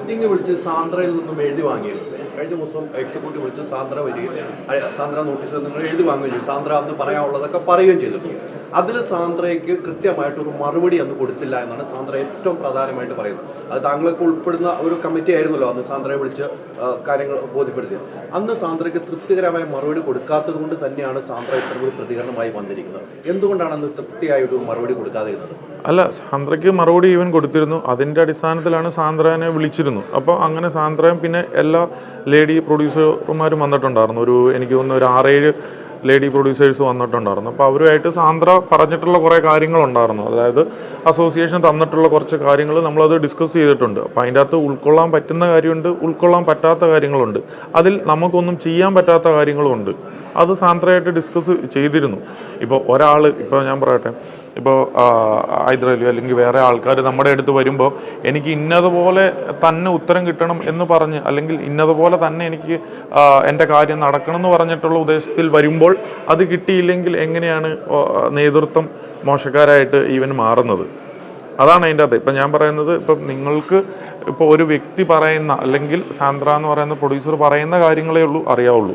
Meeting വിളിച്ച് സാന്ദ്രയിൽ നിന്നും എഴുതി വാങ്ങിയിരുന്നു. കഴിഞ്ഞ ദിവസം എക്സിക്യൂട്ടീവ് വിളിച്ച് സാന്ദ്ര വരികയും സാന്ദ്ര നോട്ടീസ് നിങ്ങൾ എഴുതി വാങ്ങുകയും ചെയ്തു. സാന്ദ്ര അന്ന് പറയാനുള്ളതൊക്കെ പറയുകയും ചെയ്തിട്ടുണ്ട് അതിൽ സാന്ദ്രയ്ക്ക് കൃത്യമായിട്ട് ഒരു മറുപടി അന്ന് കൊടുത്തില്ല എന്നാണ് സാന്ദ്ര ഏറ്റവും പ്രധാനമായിട്ട് പറയുന്നത്. അത് താങ്കൾക്ക് ഉൾപ്പെടുന്ന ഒരു കമ്മിറ്റി ആയിരുന്നല്ലോ അന്ന് സാന്ദ്രയെ വിളിച്ച് കാര്യങ്ങൾ ബോധ്യപ്പെടുത്തിയത് അന്ന് സാന്ദ്രയ്ക്ക് തൃപ്തികരമായ മറുപടി കൊടുക്കാത്തത് കൊണ്ട് തന്നെയാണ് സാന്ദ്ര ഇത്ര ഒരു പ്രതികരണമായി വന്നിരിക്കുന്നത്. എന്തുകൊണ്ടാണ് അന്ന് തൃപ്തിയായിട്ട് മറുപടി കൊടുക്കാതെ ഇരുന്നത് അല്ല സാന്ദ്രയ്ക്ക് മറുപടി ഇവൻ കൊടുത്തിരുന്നു. അതിന്റെ അടിസ്ഥാനത്തിലാണ് സാന്ദ്രനെ വിളിച്ചിരുന്നു. അപ്പോൾ അങ്ങനെ സാന്ദ്രയും പിന്നെ എല്ലാ ലേഡി പ്രൊഡ്യൂസർമാരും വന്നിട്ടുണ്ടായിരുന്നു. ഒരു എനിക്ക് തോന്നുന്നു ഒരു ആറേഴ് ലേഡി പ്രൊഡ്യൂസേഴ്സ് വന്നിട്ടുണ്ടായിരുന്നു. അപ്പോൾ അവരുമായിട്ട് സാന്ദ്ര പറഞ്ഞിട്ടുള്ള കുറേ കാര്യങ്ങളുണ്ടായിരുന്നു. അതായത് അസോസിയേഷൻ തന്നിട്ടുള്ള കുറച്ച് കാര്യങ്ങൾ നമ്മളത് ഡിസ്കസ് ചെയ്തിട്ടുണ്ട്. അപ്പോൾ അതിന്റെ അകത്ത് ഉൾക്കൊള്ളാൻ പറ്റുന്ന കാര്യമുണ്ട് ഉൾക്കൊള്ളാൻ പറ്റാത്ത കാര്യങ്ങളുണ്ട്. അതിൽ നമുക്കൊന്നും ചെയ്യാൻ പറ്റാത്ത കാര്യങ്ങളുമുണ്ട്. അത് സാന്ദ്രയായിട്ട് ഡിസ്കസ് ചെയ്തിരുന്നു. ഇപ്പോൾ ഒരാൾ ഇപ്പോൾ ഞാൻ പറയട്ടെ ഇപ്പോൾ ഹൈദരാലിയോ അല്ലെങ്കിൽ വേറെ ആൾക്കാർ നമ്മുടെ അടുത്ത് വരുമ്പോൾ എനിക്ക് ഇന്നതുപോലെ തന്നെ ഉത്തരം കിട്ടണം എന്ന് പറഞ്ഞ് അല്ലെങ്കിൽ ഇന്നതുപോലെ തന്നെ എനിക്ക് എന്റെ കാര്യം നടക്കണം എന്ന് പറഞ്ഞിട്ടുള്ള ഉദ്ദേശത്തിൽ വരുമ്പോൾ അത് കിട്ടിയില്ലെങ്കിൽ എങ്ങനെയാണ് നേതൃത്വം മോശക്കാരായിട്ട് ഈവൻ മാറുന്നത്? അതാണ് അതിന്റെ അത് ഇപ്പം ഞാൻ പറയുന്നത് ഇപ്പം നിങ്ങൾക്ക് ഇപ്പോൾ ഒരു വ്യക്തി പറയുന്ന അല്ലെങ്കിൽ സാന്ദ്ര എന്ന് പറയുന്ന പ്രൊഡ്യൂസർ പറയുന്ന കാര്യങ്ങളേ ഉള്ളൂ അറിയാവുള്ളൂ.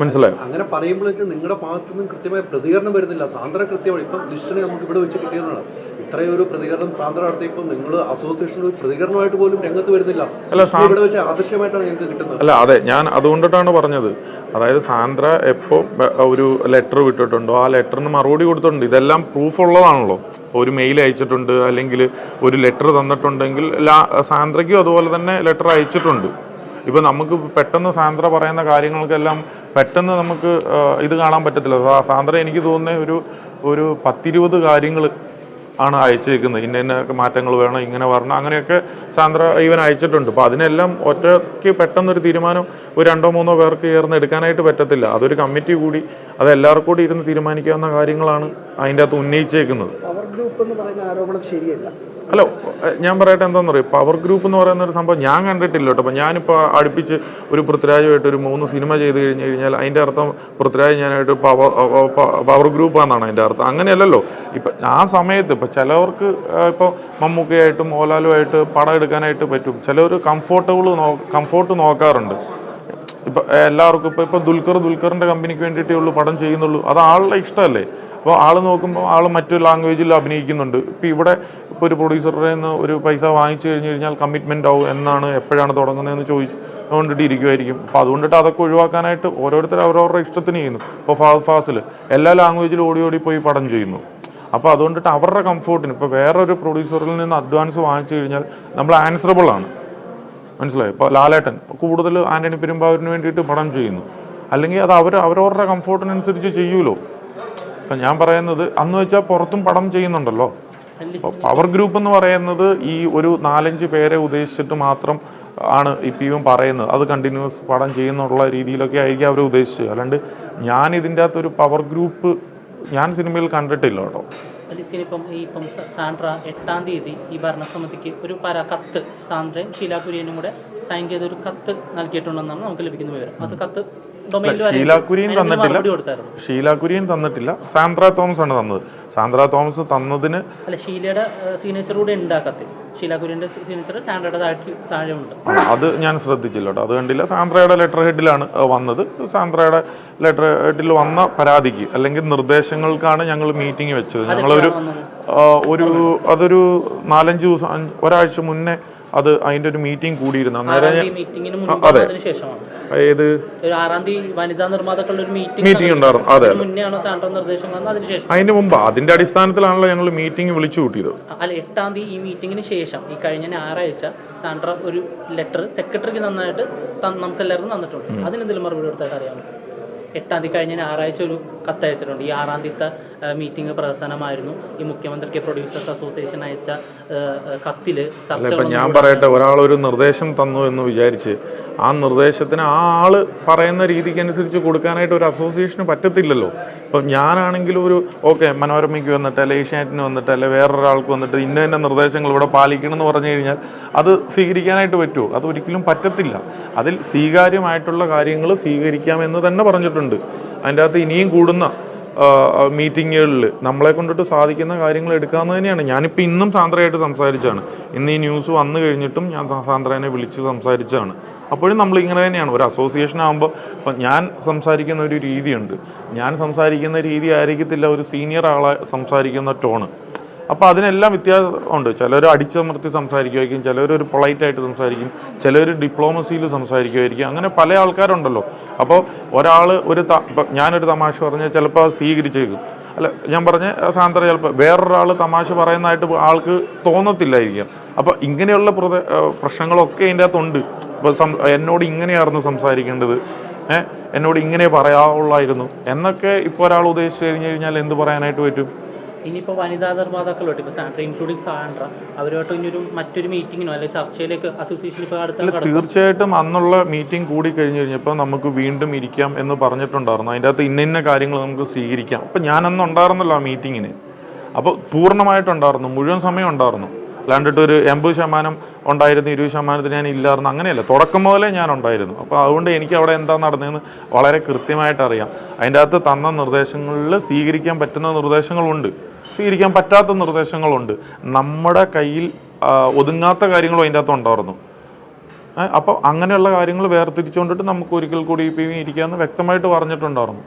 മനസ്സിലായോ? അങ്ങനെ പറയുമ്പോഴേക്കും നിങ്ങളുടെ ഭാഗത്തു നിന്നും കൃത്യമായ പ്രതികരണം വരുന്നില്ല. സാന്ദ്ര കൃത്യമായി ഇപ്പം ലിസ്റ്റിനെ നമുക്ക് ഇവിടെ വെച്ച് കിട്ടിയതാണ് ഇത്രയൊരു പ്രതികരണം സാന്ദ്ര നടത്തിയപ്പോൾ നിങ്ങൾ അസോസിയേഷൻ പ്രതികരണമായിട്ട് പോലും രംഗത്ത് വരുന്നില്ല. അല്ല, ഇവിടെ വെച്ച് ആദർശമായിട്ടാണ് ഞങ്ങൾക്ക് കിട്ടുന്നത്. അല്ല അതെ ഞാൻ അതുകൊണ്ടിട്ടാണ് പറഞ്ഞത്. അതായത് സാന്ദ്ര എപ്പോൾ ഒരു ലെറ്റർ വിട്ടിട്ടുണ്ടോ ആ ലെറ്ററിന് മറുപടി കൊടുത്തിട്ടുണ്ട്. ഇതെല്ലാം പ്രൂഫ് ഉള്ളതാണല്ലോ. ഒരു മെയിൽ അയച്ചിട്ടുണ്ട് അല്ലെങ്കിൽ ഒരു ലെറ്റർ തന്നിട്ടുണ്ടെങ്കിൽ സാന്ദ്രയ്ക്കും അതുപോലെ തന്നെ ലെറ്റർ അയച്ചിട്ടുണ്ട്. ഇപ്പം നമുക്ക് പെട്ടെന്ന് സാന്ദ്ര പറയുന്ന കാര്യങ്ങൾക്കെല്ലാം പെട്ടെന്ന് നമുക്ക് ഇത് കാണാൻ പറ്റത്തില്ല. സാന്ദ്ര എനിക്ക് തോന്നുന്ന ഒരു ഒരു പത്തിരുപത് കാര്യങ്ങൾ ആണ് അയച്ചേക്കുന്നത്. ഇന്ന ഇന്ന മാറ്റങ്ങൾ വേണം ഇങ്ങനെ വരണം അങ്ങനെയൊക്കെ സാന്ദ്ര ഇവൻ അയച്ചിട്ടുണ്ട്. അപ്പോൾ അതിനെല്ലാം ഒറ്റയ്ക്ക് പെട്ടെന്നൊരു തീരുമാനം ഒരു രണ്ടോ മൂന്നോ പേർക്ക് ചേർന്ന് എടുക്കാനായിട്ട് പറ്റത്തില്ല. അതൊരു കമ്മിറ്റി കൂടി അത് എല്ലാവർക്കും കൂടി ഇരുന്ന് തീരുമാനിക്കാവുന്ന കാര്യങ്ങളാണ് അതിന്റെ അകത്ത് ഉന്നയിച്ചേക്കുന്നത്. ഗ്രൂപ്പ് എന്ന് പറയുന്ന ആരോപണം ശരിയല്ല. ഹലോ ഞാൻ പറയട്ടെ എന്താണെന്ന് പറയും പവർ ഗ്രൂപ്പ് എന്ന് പറയുന്ന ഒരു സംഭവം ഞാൻ കണ്ടിട്ടില്ല കേട്ടോ. അപ്പോൾ ഞാനിപ്പോൾ അടുപ്പിച്ച് ഒരു പൃഥ്വിരാജുമായിട്ട് ഒരു മൂന്ന് സിനിമ ചെയ്ത് കഴിഞ്ഞ് കഴിഞ്ഞാൽ അതിന്റെ അർത്ഥം പൃഥ്വിരാജ് ഞാനായിട്ട് പവർ പവർ ഗ്രൂപ്പാണെന്നാണ് അതിന്റെ അർത്ഥം. അങ്ങനെയല്ലല്ലോ. ഇപ്പം ആ സമയത്ത് ഇപ്പം ചിലവർക്ക് ഇപ്പോൾ മമ്മൂക്കയായിട്ടും മോഹൻലാലുമായിട്ട് പടം എടുക്കാനായിട്ട് പറ്റും. ചിലവർ കംഫോർട്ടബിൾ നോ കംഫോർട്ട് നോക്കാറുണ്ട്. ഇപ്പം എല്ലാവർക്കും ഇപ്പോൾ ഇപ്പോൾ ദുൽഖർ ദുൽഖറിന്റെ കമ്പനിക്ക് വേണ്ടിയിട്ടേ ഉള്ളൂ പടം ചെയ്യുന്നുള്ളൂ. അത് ആളുടെ ഇഷ്ടമല്ലേ? അപ്പോൾ ആൾ നോക്കുമ്പോൾ ആൾ മറ്റു ലാംഗ്വേജിൽ അഭിനയിക്കുന്നുണ്ട്. ഇപ്പോൾ ഇവിടെ ഇപ്പോൾ ഒരു പ്രൊഡ്യൂസറുടെ നിന്ന് ഒരു പൈസ വാങ്ങിച്ചു കഴിഞ്ഞ് കഴിഞ്ഞാൽ കമ്മിറ്റ്മെന്റ് ആവും എന്നാണ് എപ്പോഴാണ് തുടങ്ങുന്നതെന്ന് ചോദിച്ചു കൊണ്ടിട്ട് ഇരിക്കുമായിരിക്കും അപ്പോൾ അതുകൊണ്ടിട്ട് അതൊക്കെ ഒഴിവാക്കാനായിട്ട് ഓരോരുത്തർ അവരവരുടെ ഇഷ്ടത്തിന് ചെയ്യുന്നു. ഇപ്പോൾ ഫാസ് ഫാസിൽ എല്ലാ ലാംഗ്വേജിലും ഓടി ഓടി പോയി പടം ചെയ്യുന്നു. അപ്പോൾ അതുകൊണ്ടിട്ട് അവരുടെ കംഫോർട്ടിന് ഇപ്പോൾ വേറൊരു പ്രൊഡ്യൂസറിൽ നിന്ന് അഡ്വാൻസ് വാങ്ങിച്ചു കഴിഞ്ഞാൽ നമ്മൾ ആൻസറബിൾ ആണ്. മനസ്സിലായി? ഇപ്പോൾ ലാലേട്ടൻ കൂടുതൽ ആന്റണി പെരുമ്പാവൂരിന് വേണ്ടിയിട്ട് പടം ചെയ്യുന്നു. അല്ലെങ്കിൽ അത് അവർ അവരവരുടെ കംഫോർട്ടിനനുസരിച്ച് ചെയ്യൂലോ ഇപ്പം ഞാൻ പറയുന്നത് അന്ന് വെച്ചാൽ പുറത്തും പടം ചെയ്യുന്നുണ്ടല്ലോ. പവർ ഗ്രൂപ്പ് എന്ന് പറയുന്നത് ഈ ഒരു നാലഞ്ച് പേരെ ഉദ്ദേശിച്ചിട്ട് മാത്രം ആണ് ഇപ്പം പറയുന്നത്. അത് കണ്ടിന്യൂസ് പടം ചെയ്യുന്നുള്ള രീതിയിലൊക്കെ ആയിരിക്കും അവർ ഉദ്ദേശിച്ചത്. അല്ലാണ്ട് ഞാൻ ഇതിന്റെ അകത്ത് ഒരു പവർ ഗ്രൂപ്പ് ഞാൻ സിനിമയിൽ കണ്ടിട്ടില്ല കേട്ടോ. ഇപ്പം ഈ ഇപ്പം സാൻഡ്ര എട്ടാം തീയതി ഈ ഭരണസമിതിക്ക് ഒരു പര കത്ത് സാന്ദ്രയും ഷീലാ കുര്യനും കൂടെ സൈൻ ചെയ്ത ഒരു കത്ത് നൽകിയിട്ടുണ്ടെന്നാണ് നമുക്ക് ലഭിക്കുന്ന വിവരം. അത് കത്ത് ഡൊമൈനിൽ ഷീല കുര്യൻ തന്നിട്ടില്ല. മറുപടി കൊടുത്തായിരുന്നു. ഷീല കുര്യൻ തന്നിട്ടില്ല. സാന്ദ്ര തോമസ് ആണ് തന്നത്. സാന്ദ്ര തോമസ് തന്നതിന് അല്ല ഷീലയുടെ സിഗ്നേച്ചർ കൂടെ താഴെ ഉണ്ട് അത് ഞാൻ ശ്രദ്ധിച്ചില്ല കേട്ടോ. അത് കണ്ടില്ല. സാന്ദ്രയുടെ ലെറ്റർ ഹെഡിലാണ് വന്നത്. സാന്ദ്രയുടെ ലെറ്റർ ഹെഡിൽ വന്ന പരാതിക്ക് അല്ലെങ്കിൽ നിർദ്ദേശങ്ങൾക്കാണ് ഞങ്ങൾ മീറ്റിംഗ് വെച്ചത്. ഞങ്ങളൊരു ഒരു അതൊരു നാലഞ്ച് ദിവസം ഒരാഴ്ച മുന്നേ അത് അതിന്റെ ഒരു മീറ്റിംഗ് കൂടിയിരുന്നു അന്നേരം അതെ. ഏത്? മീറ്റിംഗ് ഉണ്ടായിരുന്നു. അതെ അതിന്റെ അതിന് മുമ്പ്. അതിന്റെ അടിസ്ഥാനത്തിലാണല്ലോ ഞങ്ങൾ മീറ്റിംഗ് വിളിച്ചു കൂട്ടിയത്. അല്ല എട്ടാം തീയതി ഈ മീറ്റിംഗിന് ശേഷം ഈ കഴിഞ്ഞ ഞായറാഴ്ച സാൻഡ്ര ഒരു ലെറ്റർ സെക്രട്ടറിക്ക് നന്നായിട്ട് നമുക്ക് എല്ലാവർക്കും തന്നിട്ടുണ്ട്. അതിനെന്തെങ്കിലും മറുപടി കൊടുത്തായിട്ട് അറിയാമോ? എട്ടാം തീയതി കഴിഞ്ഞ ഞായറാഴ്ച ഒരു കത്ത് അയച്ചിട്ടുണ്ട് ഈ ആറാം തീയതി മീറ്റിംഗ് പ്രഹസനമായിരുന്നു ഈ മുഖ്യമന്ത്രിക്ക് പ്രൊഡ്യൂസേഴ്സ് അസോസിയേഷൻ അയച്ച കത്തിൽ ചർച്ച ഞാൻ പറയട്ടെ ഒരാളൊരു നിർദ്ദേശം തന്നു എന്ന് വിചാരിച്ച് ആ നിർദ്ദേശത്തിന് ആ ആൾ പറയുന്ന രീതിക്ക് അനുസരിച്ച് കൊടുക്കാനായിട്ട് ഒരു അസോസിയേഷന് പറ്റത്തില്ലല്ലോ. ഇപ്പം ഞാനാണെങ്കിലും ഒരു ഓക്കെ മനോരമയ്ക്ക് വന്നിട്ട് അല്ലെ ഏഷ്യാനെറ്റിന് വന്നിട്ട് അല്ലെ വേറൊരാൾക്ക് വന്നിട്ട് ഇന്ന ഇന്ന നിർദ്ദേശങ്ങൾ ഇവിടെ പാലിക്കണം എന്ന് പറഞ്ഞു കഴിഞ്ഞാൽ അത് സ്വീകരിക്കാനായിട്ട് പറ്റുമോ? അത് ഒരിക്കലും പറ്റത്തില്ല. അതിൽ സ്വീകാര്യമായിട്ടുള്ള കാര്യങ്ങൾ സ്വീകരിക്കാമെന്ന് തന്നെ പറഞ്ഞിട്ടുണ്ട്. അതിന്റെ അകത്ത് ഇനിയും കൂടുന്ന മീറ്റിങ്ങുകളിൽ നമ്മളെ കൊണ്ടിട്ട് സാധിക്കുന്ന കാര്യങ്ങൾ എടുക്കാമെന്ന് തന്നെയാണ്. ഞാനിപ്പോൾ ഇന്നും സാന്ദ്രയായിട്ട് സംസാരിച്ചാണ്. ഇന്ന് ഈ ന്യൂസ് വന്നു കഴിഞ്ഞിട്ടും ഞാൻ സാന്ദ്രനെ വിളിച്ച് സംസാരിച്ചാണ്. അപ്പോഴും നമ്മൾ ഇങ്ങനെ തന്നെയാണ്. ഒരു അസോസിയേഷൻ ആകുമ്പോൾ ഇപ്പം ഞാൻ സംസാരിക്കുന്ന ഒരു രീതിയുണ്ട്. ഞാൻ സംസാരിക്കുന്ന രീതി ആയിരിക്കത്തില്ല. ഒരു സീനിയർ ആളെ സംസാരിക്കുന്ന ടോണ് അപ്പോൾ അതിനെല്ലാം വ്യത്യാസം ഉണ്ട്. ചിലർ അടിച്ചമർത്തി സംസാരിക്കുമായിരിക്കും ചിലർ ഒരു പൊളൈറ്റായിട്ട് സംസാരിക്കും ചിലർ ഡിപ്ലോമസിയിൽ സംസാരിക്കുമായിരിക്കും അങ്ങനെ പല ആൾക്കാരുണ്ടല്ലോ. അപ്പോൾ ഒരാൾ ഒരു ത- ഞാനൊരു തമാശ പറഞ്ഞാൽ ചിലപ്പോൾ സ്വീകരിച്ചേക്കും. അല്ല ഞാൻ പറഞ്ഞ സാന്ദ്ര ചിലപ്പോൾ വേറൊരാൾ തമാശ പറയുന്നതായിട്ട് ആൾക്ക് തോന്നത്തില്ലായിരിക്കാം. അപ്പോൾ ഇങ്ങനെയുള്ള പ്രശ്നങ്ങളൊക്കെ അതിന്റെ അകത്തുണ്ട്. ഇപ്പോൾ സം എന്നോട് ഇങ്ങനെയായിരുന്നു സംസാരിക്കേണ്ടത്. എന്നോട് ഇങ്ങനെ പറയാവുള്ളായിരുന്നു. എന്നൊക്കെ ഇപ്പോൾ ഒരാൾ ഉദ്ദേശിച്ച് കഴിഞ്ഞ് കഴിഞ്ഞാൽ എന്ത് പറയാനായിട്ട് പറ്റും? ഇനിയിപ്പോൾ വനിതാ നിർമ്മാതാക്കളോട്ട് ഇപ്പോൾ സാൻഡ്ര ഇൻക്ലൂഡിങ് സാൻഡ്ര അവരുമായിട്ട് ഒരു മറ്റൊരു മീറ്റിങ്ങിനോ അല്ലെങ്കിൽ ചർച്ചയിലേക്ക് അസോസിയേഷൻ ഇപ്പോൾ അടുത്ത തീർച്ചയായിട്ടും അന്നുള്ള മീറ്റിംഗ് കൂടി കഴിഞ്ഞ് കഴിഞ്ഞപ്പോൾ നമുക്ക് വീണ്ടും ഇരിക്കാം എന്ന് പറഞ്ഞിട്ടുണ്ടായിരുന്നു. അതിന്റെ അകത്ത് ഇന്ന ഇന്ന കാര്യങ്ങൾ നമുക്ക് സ്വീകരിക്കാം. അപ്പോൾ ഞാൻ അന്ന് ഉണ്ടായിരുന്നല്ലോ ആ മീറ്റിങ്ങിന് അപ്പോൾ പൂർണമായിട്ടുണ്ടായിരുന്നു. മുഴുവൻ സമയം ഉണ്ടായിരുന്നു. അല്ലാണ്ടിട്ട് ഒരു എൺപത് ശതമാനം ഉണ്ടായിരുന്നു ഇരുപത് ശതമാനത്തിന് ഞാൻ ഇല്ലായിരുന്നു അങ്ങനെയല്ല. തുടക്കം മുതലേ ഞാൻ ഉണ്ടായിരുന്നു. അപ്പോൾ അതുകൊണ്ട് എനിക്ക് അവിടെ എന്താ നടന്നതെന്ന് വളരെ കൃത്യമായിട്ട് അറിയാം. അതിന്റെ അകത്ത് തന്ന നിർദ്ദേശങ്ങളിൽ സ്വീകരിക്കാൻ പറ്റുന്ന നിർദ്ദേശങ്ങളുണ്ട്. സ്വീകരിക്കാൻ പറ്റാത്ത നിർദ്ദേശങ്ങളുണ്ട്. നമ്മുടെ കയ്യിൽ ഒതുങ്ങാത്ത കാര്യങ്ങളും അതിന്റെ അകത്ത് ഉണ്ടായിരുന്നു. അപ്പോൾ അങ്ങനെയുള്ള കാര്യങ്ങൾ വേർതിരിച്ചുകൊണ്ടിട്ട് നമുക്ക് ഒരിക്കൽ കൂടി ഇരിക്കാമെന്ന് വ്യക്തമായിട്ട് പറഞ്ഞിട്ടുണ്ടായിരുന്നു.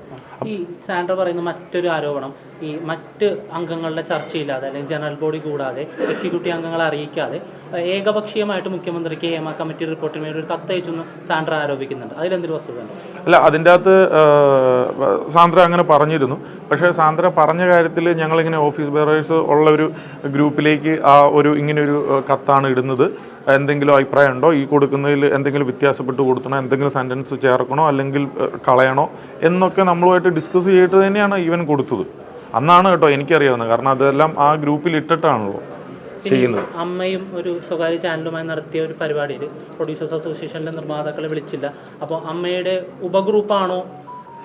ഈ സാൻഡ്ര പറയുന്ന മറ്റൊരു ആരോപണം ഈ മറ്റ് അംഗങ്ങളുടെ ചർച്ചയില്ലാതെ അല്ലെങ്കിൽ ജനറൽ ബോഡി കൂടാതെ എക്സിക്യൂട്ടീവ് അംഗങ്ങളെ അറിയിക്കാതെ ഏകപക്ഷീയമായിട്ട് മുഖ്യമന്ത്രിക്ക് ഹേമ കമ്മിറ്റി റിപ്പോർട്ടിന് വേണ്ടി ഒരു കത്തയച്ചു സാൻഡ്ര ആരോപിക്കുന്നുണ്ട്. അതിലെന്തൊരു വസ്തുതയുണ്ട് അല്ല അതിന്റെ അകത്ത് സാന്ദ്ര അങ്ങനെ പറഞ്ഞിരുന്നു. പക്ഷേ സാന്ദ്ര പറഞ്ഞ കാര്യത്തിൽ ഞങ്ങളിങ്ങനെ ഓഫീസ് ബെയറേഴ്സ് ഉള്ള ഒരു ഗ്രൂപ്പിലേക്ക് ആ ഒരു ഇങ്ങനെയൊരു കത്താണ് ഇടുന്നത്. എന്തെങ്കിലും അഭിപ്രായം ഉണ്ടോ ഈ കൊടുക്കുന്നതിൽ എന്തെങ്കിലും വ്യത്യാസപ്പെട്ട് കൊടുക്കണോ എന്തെങ്കിലും സെന്റൻസ് ചേർക്കണോ? അല്ലെങ്കിൽ കളയണോ? എന്നൊക്കെ നമ്മളുമായിട്ട് ഡിസ്കസ് ചെയ്തിട്ട് തന്നെയാണ് ഈവൻ കൊടുത്തത്. അന്നാണ് കേട്ടോ എനിക്കറിയാവുന്നത്. കാരണം അതെല്ലാം ആ ഗ്രൂപ്പിൽ ഇട്ടിട്ടാണല്ലോ. ചെയ്യുന്നത്. അമ്മയും ഒരു സ്വകാര്യ ചാനലുമായി നടത്തിയ ഒരു പരിപാടിയിൽ പ്രൊഡ്യൂസേഴ്സ് അസോസിയേഷനിലെ നിർമ്മാതാക്കളെ വിളിച്ചില്ല. അപ്പോൾ അമ്മയുടെ ഉപഗ്രൂപ്പാണോ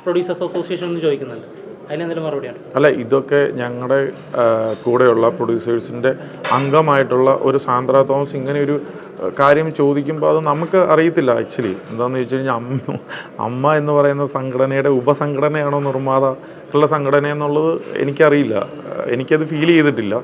പ്രൊഡ്യൂസേഴ്സ് അസോസിയേഷൻ എന്ന് ചോദിക്കുന്നുണ്ട്. മറുപടിയാണ് അല്ല ഇതൊക്കെ ഞങ്ങളുടെ കൂടെയുള്ള പ്രൊഡ്യൂസേഴ്സിന്റെ അംഗമായിട്ടുള്ള ഒരു സാന്ദ്ര തോമസ് ഇങ്ങനെ ഒരു കാര്യം ചോദിക്കുമ്പോൾ അത് നമുക്ക് അറിയത്തില്ല ആക്ച്വലി എന്താണെന്ന് വെച്ച് കഴിഞ്ഞാൽ അമ്മ അമ്മ എന്ന് പറയുന്ന സംഘടനയുടെ ഉപസംഘടനയാണോ നിർമ്മാതാക്കളുടെ സംഘടന എന്നുള്ളത് എനിക്കറിയില്ല എനിക്കത് ഫീൽ ചെയ്തിട്ടില്ല.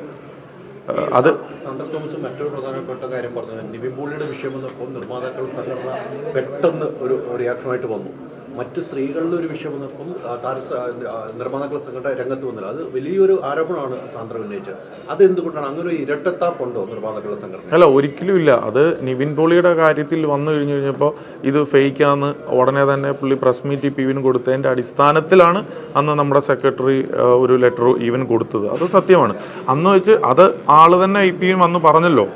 അത് സാന്ദ്ര തോമസ് മറ്റൊരു പ്രധാനപ്പെട്ട കാര്യം പറഞ്ഞു നിവിൻ പോളിയുടെ വിഷയം വന്നപ്പോൾ നിർമ്മാതാക്കൾ സംഘടന പെട്ടെന്ന് ഒരു റിയാക്ഷനായിട്ട് വന്നു. മറ്റ് സ്ത്രീകളുടെ ഒരു വിഷയം വന്നപ്പം ആ, താരസ ആ, നിർമ്മാതാക്കൾ സംഘടന രംഗത്ത് വന്നില്ല. അത് വലിയൊരു ആരോപണമാണ് സാന്ദ്ര ഉന്നയിച്ചത്. അത് എന്തുകൊണ്ടാണ് അങ്ങനെ ഒരു ഇരട്ടത്താപ്പുണ്ടോ നിർമ്മാതാക്കളുടെ സംഘടന അല്ല ഒരിക്കലും ഇല്ല. അത് നിവിൻ പോളിയുടെ കാര്യത്തിൽ വന്നു കഴിഞ്ഞു കഴിഞ്ഞപ്പോൾ ഇത് ഫേക്കാന്ന് ഉടനെ തന്നെ പുള്ളി പ്രസ് മീറ്റ് വിന് കൊടുത്തതിന്റെ അടിസ്ഥാനത്തിലാണ് അന്ന് നമ്മുടെ സെക്രട്ടറി ഒരു ലെറ്റർ ഈവൻ കൊടുത്തത്. അത് സത്യമാണ്. അന്ന് വെച്ച് അത് ആൾ തന്നെ ഇപ്പം വന്ന് പറഞ്ഞല്ലോ.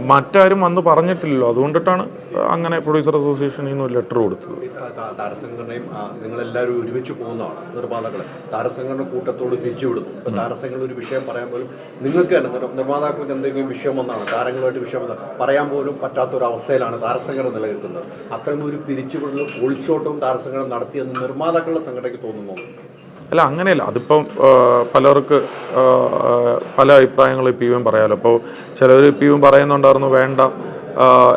മറ്റാരും വന്ന് പറഞ്ഞിട്ടില്ലല്ലോ. അതുകൊണ്ടിട്ടാണ് അങ്ങനെ പ്രൊഡ്യൂസർ അസോസിയേഷനിൽ നിന്ന് ഒരു ലെറ്റർ കൊടുത്തത്. താരസംഘടനയും നിങ്ങളെല്ലാവരും ഒരുമിച്ച് പോകുന്നതാണ് നിർമ്മാതാക്കളെ. താരസംഘടന കൂട്ടത്തോട് പിരിച്ചുവിടുന്നു. ഇപ്പൊ താരസംഘടന ഒരു വിഷയം പറയാൻ പോലും നിങ്ങൾക്ക് തന്നെ നിർ- നിർമ്മാതാക്കൾക്ക് എന്തെങ്കിലും വിഷയം വന്നാണ്? താരങ്ങളുമായിട്ട് വിഷയം വന്നാൽ പറയാൻ പോലും പറ്റാത്ത ഒരു അവസ്ഥയിലാണ് താരസംഘടന നിലനിൽക്കുന്നത്. അത്തരം ഒരു പിരിച്ചുവിടലും ഒളിച്ചോട്ടവും താരസംഘടന നടത്തിയെന്ന് നിർമ്മാതാക്കളുടെ സംഘടനയ്ക്ക് തോന്നുന്നു. അല്ല അങ്ങനെയല്ല. അതിപ്പം പലർക്ക് പല അഭിപ്രായങ്ങളും ഇപ്പം ഇവയും പറയാമല്ലോ അപ്പോൾ ചിലർ ഇപ്പം ഇവയും പറയുന്നുണ്ടായിരുന്നു വേണ്ട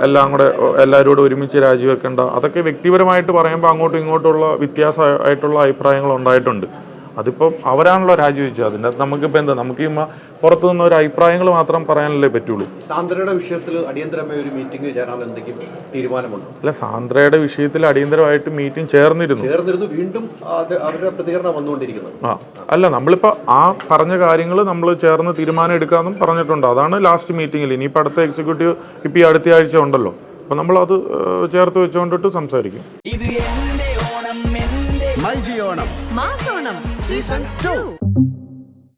എല്ലാം കൂടെ എല്ലാവരും കൂടെ ഒരുമിച്ച് രാജിവെക്കേണ്ട. അതൊക്കെ വ്യക്തിപരമായിട്ട് പറയുമ്പോൾ അങ്ങോട്ടും ഇങ്ങോട്ടുള്ള വ്യത്യാസമായിട്ടുള്ള അഭിപ്രായങ്ങൾ ഉണ്ടായിട്ടുണ്ട്. അതിപ്പം അവരാണല്ലോ രാജിവെച്ചത്. അതിന്റെ അകത്ത് നമുക്കിപ്പോൾ എന്താ? നമുക്ക് ഈ പുറത്തു നിന്ന് ഒരു അഭിപ്രായങ്ങൾ മാത്രം പറയാനല്ലേ പറ്റുള്ളൂ. സാന്ദ്രയുടെ വിഷയത്തിൽ അടിയന്തരമായ ഒരു മീറ്റിംഗ് ചേരാൻ എന്തെങ്കിലും തീരുമാനമുണ്ട്? അല്ല സാന്ദ്രയുടെ വിഷയത്തിൽ അടിയന്തരമായിട്ട് മീറ്റിംഗ് ചേർന്നിരുന്നു. ചേർന്നിരുന്നു. വീണ്ടും അത് അവരുടെ പ്രതികരണം വന്നുകൊണ്ടിരിക്കുന്നത് ആ അല്ല നമ്മളിപ്പോൾ ആ പറഞ്ഞ കാര്യങ്ങൾ നമ്മൾ ചേർന്ന് തീരുമാനം എടുക്കാമെന്നും പറഞ്ഞിട്ടുണ്ട്. അതാണ് ലാസ്റ്റ് മീറ്റിംഗിൽ ഇനിയിപ്പോൾ അടുത്ത എക്സിക്യൂട്ടീവ് ഇപ്പോൾ ഈ അടുത്ത ആഴ്ച ഉണ്ടല്ലോ. അപ്പോൾ നമ്മൾ അത് ചേർത്ത് വെച്ചുകൊണ്ടിട്ട് സംസാരിക്കും. ഇത് ഓണം ഓണം. Season 2